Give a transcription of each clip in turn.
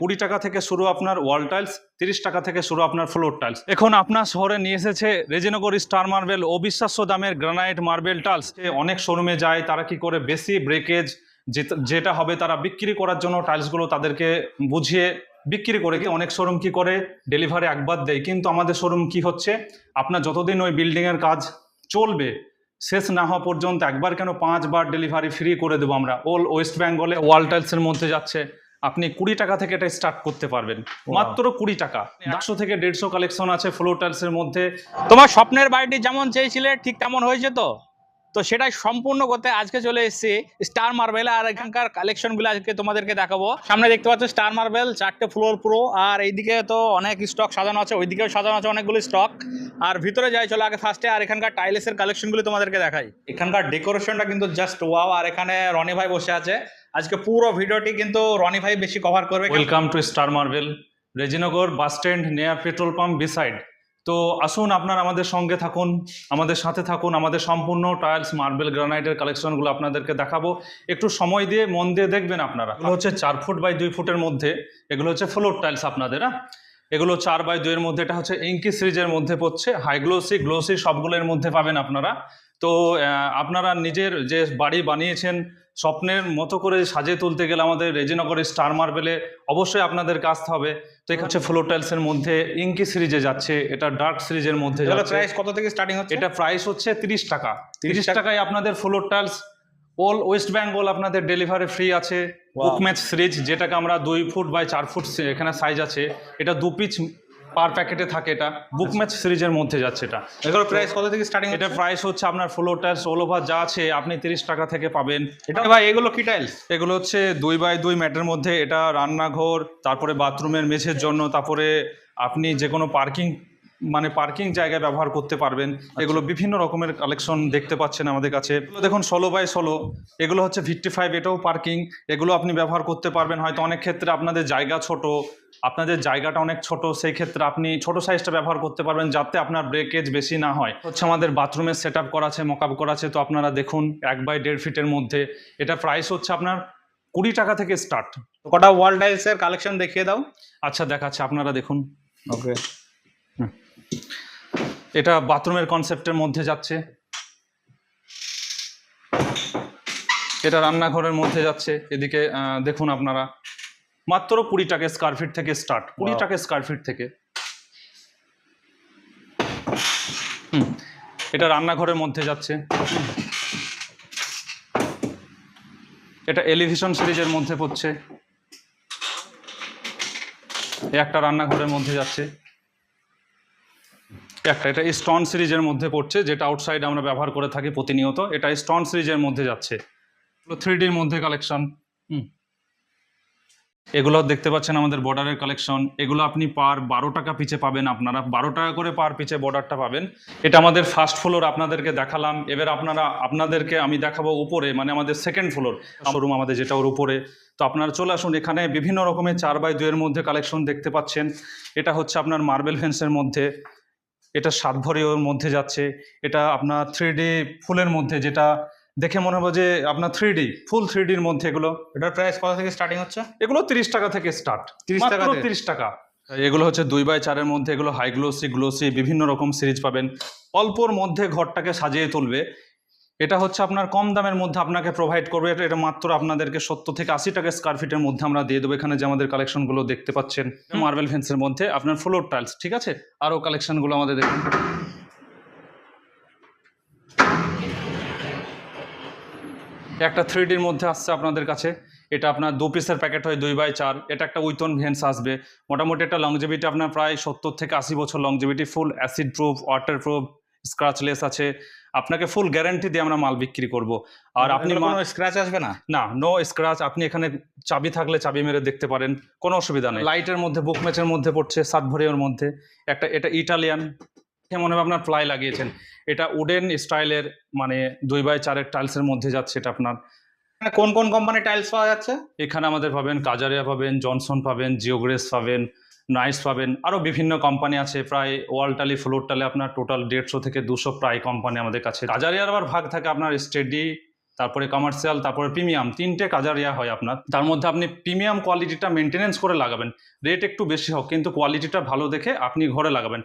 কুড়ি টাকা থেকে শুরু আপনার ওয়াল টাইলস তিরিশ টাকা থেকে শুরু আপনার ফ্লোর টাইলস এখন আপনার শহরে নিয়ে এসেছে রেজিনগর স্টার মার্বেল অবিশ্বাস্য দামের গ্রানাইট মার্বেল টাইলস অনেক শোরুমে যায়, তারা কি করে বেশি ব্রেকেজ যেটা হবে তারা বিক্রি করার জন্য টাইলসগুলো তাদেরকে বুঝিয়ে বিক্রি করে কি অনেক শোরুম কি করে ডেলিভারি একবার দেয়। কিন্তু আমাদের শোরুম কি হচ্ছে? আপনার যতদিন ওই বিল্ডিংয়ের কাজ চলবে, শেষ না হওয়া পর্যন্ত একবার কেন পাঁচবার ডেলিভারি ফ্রি করে দেবো আমরা। ওল ওয়েস্ট বেঙ্গলে ওয়াল টাইলসের মধ্যে যাচ্ছে। আপনি কুড়ি টাকা থেকে এটা স্টার্ট করতে পারবেন। মাত্র কুড়ি টাকা। একশো থেকে দেড়শো কালেকশন আছে ফ্লোটার্স এর মধ্যে। তোমার স্বপ্নের বাড়িটি যেমন চেয়েছিলে ঠিক তেমন হয়েছে তো? তো সেটাই সম্পূর্ণ করতে আজকে চলে এসেছি স্টার মার্বেল আর এখানকার কালেকশনগুলো আজকে তোমাদেরকে দেখাবো। সামনে দেখতে পাচ্ছ স্টার মার্বেল চারটে ফ্লোর পুরো। আর এইদিকে তো অনেক স্টক সাজানো আছে, ওইদিকেও সাজানো আছে অনেকগুলো স্টক আর ভিতরে যাই, চলো আগে ফার্স্টে আর এখানকার টাইলসের কালেকশনগুলো তোমাদেরকে দেখাই। এখানকার ডেকোরেশনটা কিন্তু জাস্ট ওয়াও আর এখানে রনি ভাই বসে আছে। আজকে পুরো ভিডিওটি কিন্তু রনি ভাই বেশি কভার করবে। Welcome to star marble Rejinagar bus stand near petrol pump beside তো আসুন আপনার আমাদের সঙ্গে থাকুন, আমাদের সাথে থাকুন, আমাদের সম্পূর্ণ টাইলস মার্বেল গ্রানাইটের কালেকশনগুলো আপনাদেরকে দেখাবো। একটু সময় দিয়ে, মন দিয়ে দেখবেন আপনারা। এগুলো হচ্ছে চার ফুট বাই দুই ফুটের মধ্যে, এগুলো হচ্ছে ফ্লোর টাইলস আপনাদের হ্যাঁ? এগুলো চার বাই দুইয়ের মধ্যে, এটা হচ্ছে ইঙ্কি সিরিজের মধ্যে পড়ছে হাই গ্লোসি গ্লোসি সবগুলোর মধ্যে পাবেন আপনারা। তো আপনারা নিজের যে বাড়ি বানিয়েছেন, স্বপ্নের মতো করে সাজিয়ে তুলতে গেলে আমাদের রেজিনগর স্টার মার্বেলে অবশ্যই আপনাদেরকে আসতে হবে। তো এখানে হচ্ছে ফ্লো টাইলসের মধ্যে ইঙ্কি সিরিজে যাচ্ছে এটা ডার্ক সিরিজের মধ্যে যাচ্ছে। প্রাইস কত থেকে স্টার্টিং হচ্ছে? এটা প্রাইস হচ্ছে তিরিশ টাকা। তিরিশ টাকায় আপনাদের floor tiles all West Bengal আপনাদের ডেলিভারি ফ্রি আছে। বুক ম্যাচ সিরিজ যেটাকে আমরা দুই ফুট বাই চার ফুট এখানে সাইজ আছে। এটা দু পিচ পার প্যাকেটে থাকে এটা। বুক ম্যাচ সিরিজের মধ্যে যাচ্ছে এটা। এগুলো প্রাইস কত থেকে স্টার্টিং এটা প্রাইস হচ্ছে আপনার ফ্লোটার সোলোভার অল ওভার যা আছে আপনি তিরিশ টাকা থেকে পাবেন। এটা ভাই এগুলো কি টাইলস এগুলো হচ্ছে দুই বাই দুই ম্যাটের মধ্যে। এটা রান্নাঘর তারপরে বাথরুমের মেঝের জন্য। তারপরে আপনি যে কোনো পার্কিং মানে পার্কিং জায়গায় ব্যবহার করতে পারবেন। এগুলো বিভিন্ন রকমের কালেকশন দেখতে পাচ্ছেন আমাদের কাছে। দেখুন ষোলো বাই ষোলো। এগুলো হচ্ছে ফিফটি ফাইভ এটাও পার্কিং এগুলো আপনি ব্যবহার করতে পারবেন। হয়তো অনেক ক্ষেত্রে আপনাদের জায়গা ছোট। আপনাদের জায়গাটা অনেক ছোট। সেই ক্ষেত্রে আপনি ছোট সাইজটা ব্যবহার করতে পারবেন যাতে আপনার ব্রেকেজ বেশি না হয়। হচ্ছে আমাদের বাথরুমের সেট আপ করা আছে মকআপ করা আছে। তো আপনারা দেখুন এক বাই দেড় ফিটের মধ্যে। এটা প্রাইস হচ্ছে আপনার কুড়ি টাকা থেকে স্টার্ট কটা ওয়াল টাইলস এর কালেকশন দেখিয়ে দাও। আচ্ছা দেখাচ্ছে। আপনারা দেখুন। ওকে এটা বাথরুমের কনসেপ্টের মধ্যে যাচ্ছে। এটা রান্নাঘরের মধ্যে যাচ্ছে। এদিকে দেখুন আপনারা। মাত্র কুড়ি টাকা স্কোয়ার ফিট থেকে স্টার্ট কুড়ি টাকা স্কোয়ার ফিট থেকে। এটা রান্নাঘরের মধ্যে যাচ্ছে। এটা এলিভিশন সিরিজের মধ্যে পড়ছে। একটা রান্নাঘরের মধ্যে যাচ্ছে। একটা, এটা স্টোন সিরিজের মধ্যে পড়ছে, যেটা আউটসাইড আমরা ব্যবহার করে থাকি প্রতিনিয়ত। এটা স্টোন সিরিজের মধ্যে যাচ্ছে। থ্রি ডির মধ্যে কালেকশন এগুলো দেখতে পাচ্ছেন আমাদের বর্ডারের কালেকশন এগুলো আপনি পার বারো টাকা পিচে পাবেন আপনারা। বারো টাকা করে পার পিচে বর্ডারটা পাবেন। এটা আমাদের ফার্স্ট ফ্লোর আপনাদেরকে দেখালাম। এবার আপনারা, আপনাদেরকে আমি দেখাবো উপরে মানে আমাদের সেকেন্ড ফ্লোর শোরুম আমাদের যেটা ওর উপরে। তো আপনারা চলে আসুন, এখানে বিভিন্ন রকমের চার বাই দুয়ের মধ্যে কালেকশন দেখতে পাচ্ছেন। এটা হচ্ছে আপনার মার্বেল ফেন্সের মধ্যে। এটা সাত ভরি ওর মধ্যে যাচ্ছে এটা আপনার থ্রি ডি ফুলের মধ্যে যেটা দেখে মনে হবে যে আপনার থ্রি ডি ফুল থ্রি ডির মধ্যে এগুলো। এটার প্রাইস কত থেকে স্টার্টিং হচ্ছে? এগুলো তিরিশ টাকা থেকে স্টার্ট 30 টাকা? তিরিশ টাকা। এগুলো হচ্ছে দুই বাই চারের মধ্যে এগুলো হাই গ্লোসি গ্লোসি বিভিন্ন রকম সিরিজ পাবেন। অল্পর মধ্যে ঘরটাকে সাজিয়ে তুলবে। এটা হচ্ছে আপনার কম দামের মধ্যে আপনাকে প্রোভাইড করবে। এটা মাত্র আপনাদেরকে সত্তর থেকে আশি টাকা স্কোয়ার ফিটের মধ্যে আমরা দিয়ে দেবো। এখানে যে আমাদের কালেকশনগুলো দেখতে পাচ্ছেন মার্বেল ফেন্সের মধ্যে আপনার ফ্লোর টাইলস ঠিক আছে? আরও কালেকশনগুলো আমাদের দেখুন। একটা থ্রি ডির মধ্যে আসছে আপনাদের কাছে। এটা আপনার দু পিসের প্যাকেট হয় দুই বাই চার। এটা একটা উইথন ভেন্স আসবে। মোটামুটি একটা লংজিভিটি আপনার প্রায় সত্তর থেকে আশি বছর longevity full acid proof water proof scratchless আছে। আপনাকে ফুল গ্যারান্টি দিয়ে আমরা মাল বিক্রি করব। আর আপনি কোনো স্ক্র্যাচ আসবে না? না নো স্ক্র্যাচ আপনি এখানে চাবি থাকলে চাবি মেরে দেখতে পারেন। কোনো অসুবিধা নেই। লাইটের মধ্যে বুক ম্যাচের মধ্যে পড়ছে সাত ভরিওর মধ্যে। একটা এটা ইটালিয়ান মনে হবে আপনার প্লাই লাগিয়েছেন। এটা উডেন স্টাইলের মানে দুই বাই চারের টাইলসের মধ্যে যাচ্ছে এটা আপনার। কোন কোন কোম্পানির টাইলস পাওয়া যাচ্ছে? এখানে আমাদের পাবেন কাজারিয়া পাবেন জনসন পাবেন জিওগ্রেস পাবেন। নাইস পাবেন। আরও বিভিন্ন কোম্পানি আছে, প্রায় ওয়ালটালি ফ্লোরটালি আপনার টোটাল দেড়শো থেকে দুশো প্রায় কোম্পানি আমাদের কাছে। কাজারিয়ার আবার ভাগ থাকে আপনার স্টেডি তারপরে কমার্শিয়াল তারপরে প্রিমিয়াম তিনটে কাজারিয়া হয় আপনার। তার মধ্যে আপনি প্রিমিয়াম কোয়ালিটিটা মেনটেনেন্স করে লাগাবেন। রেট একটু বেশি হোক, কিন্তু কোয়ালিটিটা ভালো দেখে আপনি ঘরে লাগাবেন।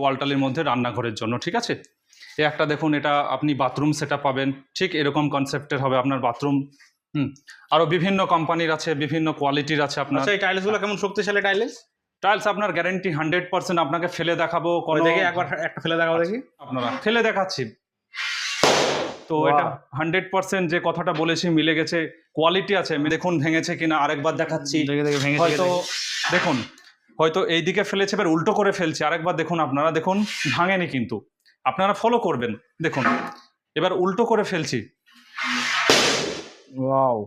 ওয়ালটালির মধ্যে রান্নাঘরের জন্য, ঠিক আছে? এ একটা দেখুন, এটা আপনি বাথরুম সেটা পাবেন। ঠিক এরকম কনসেপ্টের হবে আপনার বাথরুম হুম আরও বিভিন্ন কোম্পানির আছে, বিভিন্ন কোয়ালিটির আছে আপনার। আচ্ছা এই টাইলসগুলো কেমন? শক্তিশালী টাইলস টাইলস আপনার গ্যারেন্টি হান্ড্রেড পার্সেন্ট আপনাকে ফেলে দেখাবো দেখে একবার একটা ফেলে দেখাও দেখি। আপনারা ফেলে দেখাচ্ছি। তো এটা হান্ড্রেড পার্সেন্ট যে কথাটা বলেছি মিলে গেছে কোয়ালিটি আছে আমি দেখুন ভেঙেছে কিনা আরেকবার দেখাচ্ছি। দেখে দেখে হয়তো দেখুন হয়তো এই দিকে ফেলেছে এবার উল্টো করে ফেলছে আরেকবার দেখুন আপনারা দেখুন ভাঙেনি কিন্তু। আপনারা ফলো করবেন দেখুন। এবার উল্টো করে ফেলছি। ওয়াও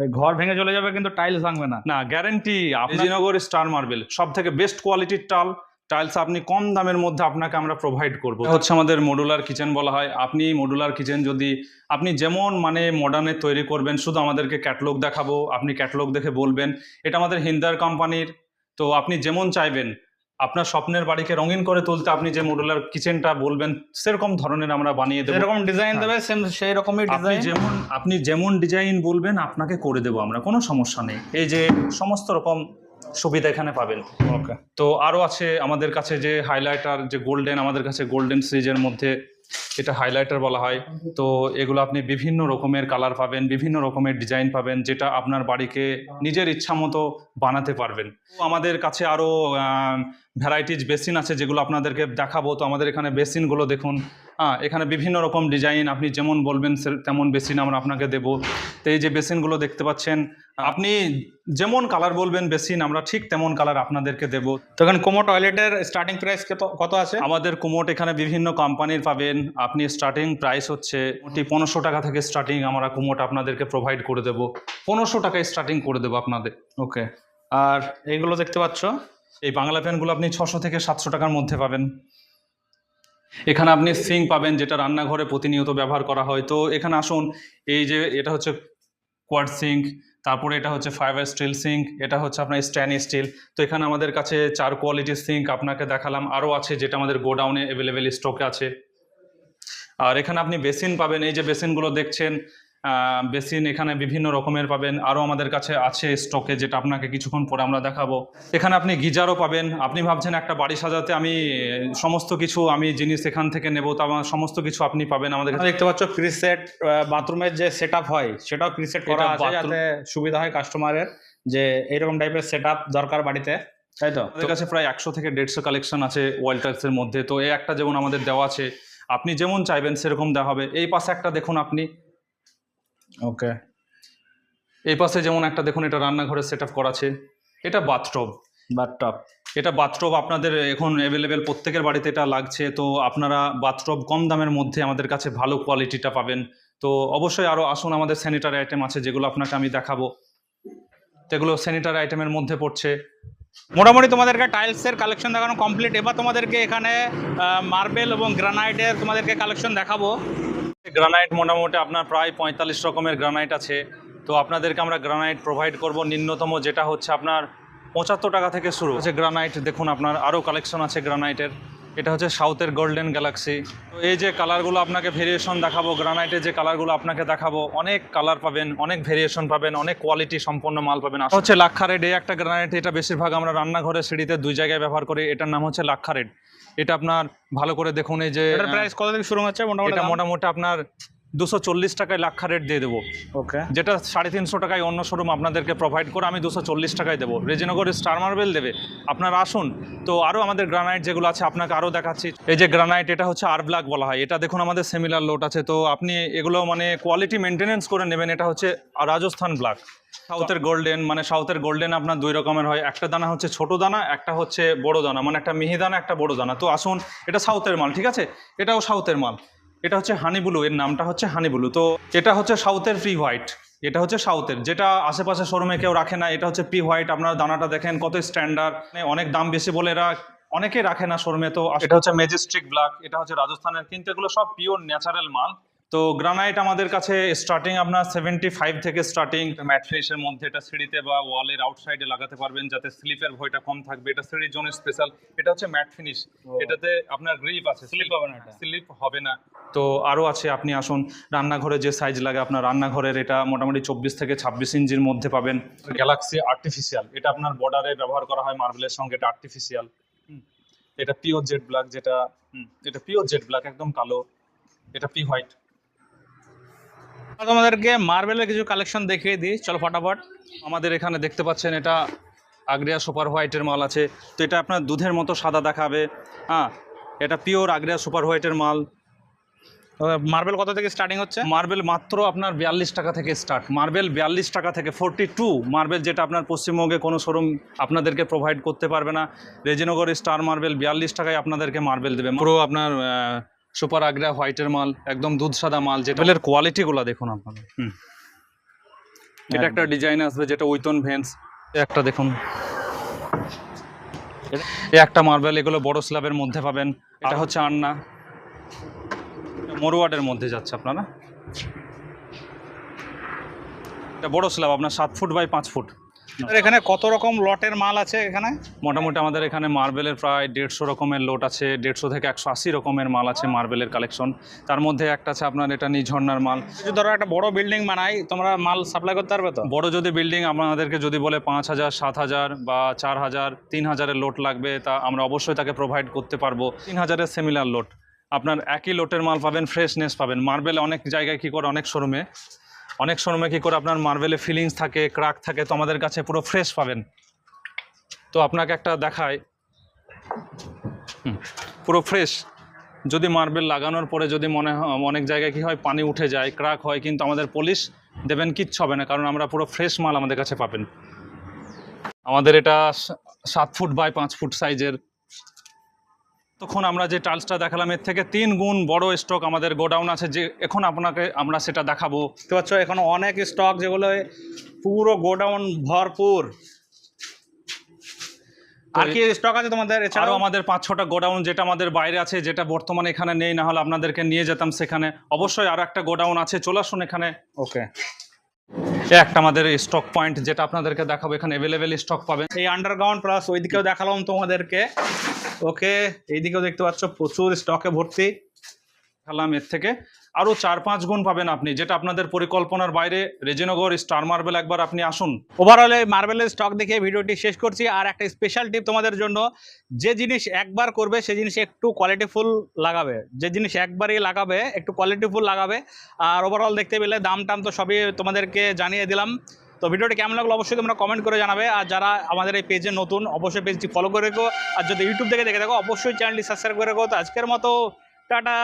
ওই ঘর ভেঙে চলে যাবে কিন্তু টাইলস ভাঙবে না। না গ্যারেন্টি আপনার স্টার মার্বেল সব থেকে বেস্ট কোয়ালিটির টাল টাইলস আপনি কম দামের মধ্যে আপনাকে আমরা প্রোভাইড করব। হচ্ছে আমাদের মডুলার কিচেন বলা হয়। আপনি মডুলার কিচেন যদি আপনি যেমন মানে মডার্নে তৈরি করবেন শুধু আমাদেরকে ক্যাটলগ দেখাবো আপনি ক্যাটলগ দেখে বলবেন। এটা আমাদের হিন্দার কোম্পানির তো আপনি যেমন চাইবেন আপনার স্বপ্নের বাড়িকে রঙিন করে তুলতে আপনি যে মডুলার কিচেনটা বলবেন সেরকম ধরনের আমরা বানিয়ে দেবো। এরকম ডিজাইন দেবে সেম সেই রকমই ডিজাইন যেমন আপনি যেমন ডিজাইন বলবেন আপনাকে করে দেবো আমরা কোনো সমস্যা নেই। এই যে সমস্ত রকম সুবিধা এখানে পাবেন। ওকে তো আরও আছে আমাদের কাছে যে হাইলাইটার যে গোল্ডেন আমাদের কাছে গোল্ডেন সিরিজের মধ্যে এটা হাইলাইটার বলা হয়। তো এগুলো আপনি বিভিন্ন রকমের কালার পাবেন, বিভিন্ন রকমের ডিজাইন পাবেন, যেটা আপনার বাড়িকে নিজের ইচ্ছা মতো বানাতে পারবেন। আমাদের কাছে আরও ভ্যারাইটিজ বেসিন আছে যেগুলো আপনাদেরকে দেখাবো। তো আমাদের এখানে বেসিনগুলো দেখুন। হ্যাঁ এখানে বিভিন্ন রকম ডিজাইন আপনি যেমন বলবেন তেমন বেসিন আমরা আপনাকে দেবো। তো এই যে বেসিনগুলো দেখতে পাচ্ছেন আপনি যেমন কালার বলবেন বেসিন আমরা ঠিক তেমন কালার আপনাদেরকে দেবো। তো এখন কোমো টয়লেটের স্টার্টিং প্রাইস কত আছে? আমাদের কুমোট এখানে বিভিন্ন কোম্পানির পাবেন। আপনি স্টার্টিং প্রাইস হচ্ছে মোটামুটি পনেরোশো টাকা থেকে স্টার্টিং আমরা কুমোট আপনাদেরকে প্রোভাইড করে দেবো। পনেরোশো টাকায় স্টার্টিং করে দেবো আপনাদের। ওকে আর এইগুলো দেখতে পাচ্ছ? এই বাংলা পেনগুলো আপনি ছশো থেকে সাতশো টাকার মধ্যে পাবেন। এখানে আপনি সিঙ্ক পাবেন যেটা রান্নাঘরে প্রতিনিয়ত ব্যবহার করা হয়। তো এখানে আসুন এই যে এটা হচ্ছে কোয়াড সিঙ্ক তারপরে এটা হচ্ছে ফাইবার স্টিল সিঙ্ক এটা হচ্ছে আপনার স্ট্যান স্টিল তো এখানে আমাদের কাছে চার কোয়ালিটির সিঙ্ক আপনাকে দেখালাম। আরও আছে যেটা আমাদের গোডাউনে অ্যাভেলেবেল স্টকে আছে। আর এখানে আপনি বেসিন পাবেন। এই যে বেসিনগুলো দেখছেন বেসিন এখানে বিভিন্ন রকমের পাবেন। আরও আমাদের কাছে আছে স্টকে যেটা আপনাকে কিছুক্ষণ পরে আমরা দেখাবো। এখানে আপনি গিজারও পাবেন। আপনি ভাবছেন একটা বাড়ি সাজাতে আমি সমস্ত কিছু আমি জিনিস এখান থেকে নেব তা আমার সমস্ত কিছু আপনি পাবেন আমাদের কাছে দেখতে পাচ্ছ প্রিসেট বাথরুমের যে সেট হয় সেটাও প্রিসেট করা আছে যাতে সুবিধা হয় কাস্টমারের যে এইরকম টাইপের সেট দরকার বাড়িতে। তাই তো? আমাদের কাছে প্রায় একশো থেকে দেড়শো কালেকশন আছে ওয়াল্টার্সের মধ্যে। তো এই একটা যেমন আমাদের দেওয়া আছে আপনি যেমন চাইবেন সেরকম দেওয়া হবে। এই পাশে একটা দেখুন আপনি। ওকে। এই পাশে যেমন একটা দেখুন এটা রান্নাঘরের সেট আপ করা আছে। এটা বাথটব বাথটপ এটা বাথটব আপনাদের এখন অ্যাভেলেবেল প্রত্যেকের বাড়িতে এটা লাগছে। তো আপনারা বাথটব কম দামের মধ্যে আমাদের কাছে ভালো কোয়ালিটিটা পাবেন। তো অবশ্যই আরও আসুন আমাদের স্যানিটারি আইটেম আছে যেগুলো আপনাকে আমি দেখাবো। তো এগুলো স্যানিটারি আইটেমের মধ্যে পড়ছে। মোটামুটি তোমাদেরকে টাইলসের কালেকশন দেখানো কমপ্লিট এবার তোমাদেরকে এখানে মার্বেল এবং গ্রানাইটের তোমাদেরকে কালেকশন দেখাবো। গ্রানাইট মোটামুটি আপনার প্রায় পঁয়তাল্লিশ রকমের গ্রানাইট আছে। তো আপনাদেরকে আমরা গ্রানাইট প্রোভাইড করব। নিম্নতম যেটা হচ্ছে আপনার পঁচাত্তর টাকা থেকে শুরু। আছে গ্রানাইট দেখুন আপনার আরও কালেকশন আছে গ্রানাইটের এটা হচ্ছে সাউথের গোল্ডেন গ্যালাক্সি। তো এই যে কালারগুলো আপনাকে ভেরিয়েশন দেখাবো গ্রানাইটের যে কালারগুলো আপনাকে দেখাবো অনেক কালার পাবেন অনেক ভেরিয়েশন পাবেন অনেক কোয়ালিটি সম্পন্ন মাল পাবেন। আর হচ্ছে লাক্ষা রেড এই একটা গ্রানাইট এটা বেশিরভাগ আমরা রান্নাঘরে সিঁড়িতে দুই জায়গায় ব্যবহার করি এটার নাম হচ্ছে লাক্ষা রেড এটা আপনার ভালো করে দেখুন এই যে প্রাইস কত থেকে শুরু হচ্ছে? মোটামুটি মোটামুটি আপনার দুশো চল্লিশ টাকায় লাক্ষা রেট দিয়ে দেবো। ওকে। যেটা সাড়ে তিনশো টাকায় অন্য শোরুম আপনাদেরকে প্রোভাইড করে আমি দুশো চল্লিশ টাকায় দেবো। রেজিনগর স্টার মার্বেল দেবে। আপনারা আসুন তো আরও আমাদের গ্রানাইট যেগুলো আছে আপনাকে আরও দেখাচ্ছি। এই যে গ্রানাইট এটা হচ্ছে আর ব্ল্যাক বলা হয়। এটা দেখুন আমাদের সেমিলার লোট আছে। তো আপনি এগুলো মানে কোয়ালিটি মেনটেনেন্স করে নেবেন। এটা হচ্ছে রাজস্থান ব্ল্যাক সাউথের গোল্ডেন মানে সাউথের গোল্ডেন আপনার দুই রকমের হয়। একটা দানা হচ্ছে ছোট দানা একটা হচ্ছে বড় দানা। মানে একটা মিহি দানা একটা বড় দানা। তো আসুন এটা সাউথের মাল ঠিক আছে? এটাও সাউথের মাল। এটা হচ্ছে হানিবুলু এর নামটা হচ্ছে হানিবুলু তো এটা হচ্ছে সাউথের প্রি হোয়াইট এটা হচ্ছে সাউথের। যেটা আশেপাশে শোরুমে কেউ রাখে না, এটা হচ্ছে প্রি হোয়াইট আপনার দানাটা দেখেন কত স্ট্যান্ডার্ড অনেক দাম বেশি বলে এরা অনেকে রাখে না শোরুমে তো এটা হচ্ছে ম্যাজিস্ট্রিক ব্ল্যাক এটা হচ্ছে রাজস্থানের, কিন্তু এগুলো সব পিওর ন্যাচারাল মাল। তো গ্রানাইট আমাদের কাছে স্টার্টিং আপনার সেভেন্টি ফাইভ থেকে স্টার্টিং ম্যাট ফিনিশের মধ্যে এটা সিঁড়িতে বা ওয়ালের আউটসাইডে লাগাতে পারবেন যাতে স্লিপের ভয়টা কম থাকবে। এটা সিঁড়ির জন্য স্পেশাল এটা হচ্ছে ম্যাট ফিনিশ এটাতে আপনার গ্রিপ আছে। স্লিপ হবে না এটা। স্লিপ হবে না। তো আরও আছে আপনি আসুন। রান্নাঘরে যে সাইজ লাগে আপনার রান্নাঘরের এটা মোটামুটি চব্বিশ থেকে ছাব্বিশ ইঞ্চির মধ্যে পাবেন। গ্যালাক্সি আর্টিফিশিয়াল এটা আপনার বর্ডারে ব্যবহার করা হয় মার্বেলের সঙ্গে। এটা আর্টিফিশিয়াল এটা পিওর জেড ব্ল্যাক যেটা হুম, এটা পিওর জেড ব্ল্যাক একদম কালো। এটা পি হোয়াইট তোমাদেরকে মার্বেলের কিছু কালেকশন দেখিয়ে দিই। চলো ফটাফট। আমাদের এখানে দেখতে পাচ্ছেন এটা আগ্রিয়া সুপার হোয়াইটের মাল আছে। তো এটা আপনার দুধের মতো সাদা দেখাবে। হ্যাঁ এটা পিওর আগ্রিয়া সুপার হোয়াইটের মাল। মার্বেল কত থেকে স্টার্টিং হচ্ছে? মার্বেল মাত্র আপনার বিয়াল্লিশ টাকা থেকে স্টার্ট মার্বেল বিয়াল্লিশ টাকা থেকে ফোরটি টু মার্বেল যেটা আপনার পশ্চিমবঙ্গে কোনো শোরুম আপনাদেরকে প্রোভাইড করতে পারবে না। রেজিনগর স্টার মার্বেল বিয়াল্লিশ টাকায় আপনাদেরকে মার্বেল দেবে। পুরো আপনার সুপার আগ্রা হোয়াইটের মাল একদম দুধ সাদা মাল যেটা এর কোয়ালিটিগুলো দেখুন আপনাদের হুম। এটা একটা ডিজাইন আসবে যেটা উইতন ভেন্স। একটা দেখুন। এই একটা মার্বেল এগুলো বড় স্ল্যাবের মধ্যে পাবেন। এটা হচ্ছে আন্না। মরুয়াডের মধ্যে যাচ্ছে আপনারা। এটা বড় স্ল্যাব আপনার সাত ফুট বাই পাঁচ ফুট। এখানে কত রকম লটের মাল আছে এখানে? মোটামুটি আমাদের এখানে মার্বেলের প্রায় দেড়শো রকমের লোট আছে দেড়শো থেকে একশো আশি রকমের মাল আছে মার্বেলের কালেকশন তার মধ্যে একটা আছে আপনার এটা নিঝর্ণার মাল। যদি ধরো একটা বড় বিল্ডিং বানাই তোমরা মাল সাপ্লাই করতে পারবে তো? বড় যদি বিল্ডিং আমাদেরকে যদি বলে পাঁচ হাজার সাত হাজার বা চার হাজার তিন হাজারের লোট লাগবে তা আমরা অবশ্যই তাকে প্রোভাইড করতে পারব। তিন হাজারের সিমিলার লোট আপনার একই লোটের মাল পাবেন ফ্রেশনেস পাবেন। মার্বেল অনেক জায়গায় কী করে? অনেক শোরুমে অনেক সময় কী করে আপনার মার্বেলে ফিলিংস থাকে ক্রাক থাকে, তো আমাদের কাছে পুরো ফ্রেশ পাবেন। তো আপনাকে একটা দেখায় পুরো ফ্রেশ যদি মার্বেল লাগানোর পরে যদি মনে অনেক জায়গায় কী হয়, পানি উঠে যায় ক্রাক হয়, কিন্তু আমাদের পলিশ দেবেন কিচ্ছু হবে না, কারণ আমরা পুরো ফ্রেশ মাল আমাদের কাছে পাবেন। আমাদের এটা সাত ফুট বাই পাঁচ ফুট সাইজের তখন আমরা যে টাইলসটা দেখালাম এর থেকে তিন গুণ বড় স্টক আমাদের গোডাউন আছে যে এখন আপনাকে আমরা সেটা দেখাবো। দেখতে পাচ্ছ এখনও অনেক স্টক যেগুলো পুরো গোডাউন ভরপুর। আর কি স্টক আছে তোমাদের এছাড়াও? আমাদের পাঁচ ছটা গোডাউন যেটা আমাদের বাইরে আছে যেটা বর্তমানে এখানে নেই না হলে আপনাদেরকে নিয়ে যেতাম সেখানে। অবশ্যই আরও একটা গোডাউন আছে চলে আসুন এখানে। ওকে একটা আমাদের স্টক পয়েন্ট যেটা আপনাদেরকে দেখাবো, এখানে অ্যাভেলেবেল স্টক পাবেন। এই আন্ডারগ্রাউন্ড প্লাস ওইদিকেও দেখালাম তোমাদেরকে। ওকে এইদিকেও দেখতে পাচ্ছ প্রচুর স্টকে ভর্তি। দেখালাম এর থেকে। আরও চার পাঁচ গুণ পাবেন আপনি, যেটা আপনাদের পরিকল্পনার বাইরে। রেজিনগর, স্টার মার্বেল একবার আপনি আসুন। ওভারঅল এই মার্বেলের স্টক দেখে ভিডিওটি শেষ করছি। আর একটা স্পেশাল টিপ তোমাদের জন্য, যে জিনিস একবার করবে, সে জিনিস একটু কোয়ালিটিফুল লাগাবে। যে জিনিস একবারই লাগাবে, একটু কোয়ালিটিফুল লাগাবে। আর ওভারঅল দেখতে পেলে দাম টাম তো সবই তোমাদেরকে জানিয়ে দিলাম। তো ভিডিওটি কেমন লাগল অবশ্যই তোমরা কমেন্ট করে জানাবে। আর যারা আমাদের এই পেজে নতুন, অবশ্যই পেজটি ফলো করে রেখো। আর যদি ইউটিউব থেকে দেখে থাকো, অবশ্যই চ্যানেলটি সাবস্ক্রাইব করে রেখো। তো আজকের মতো, টাটা!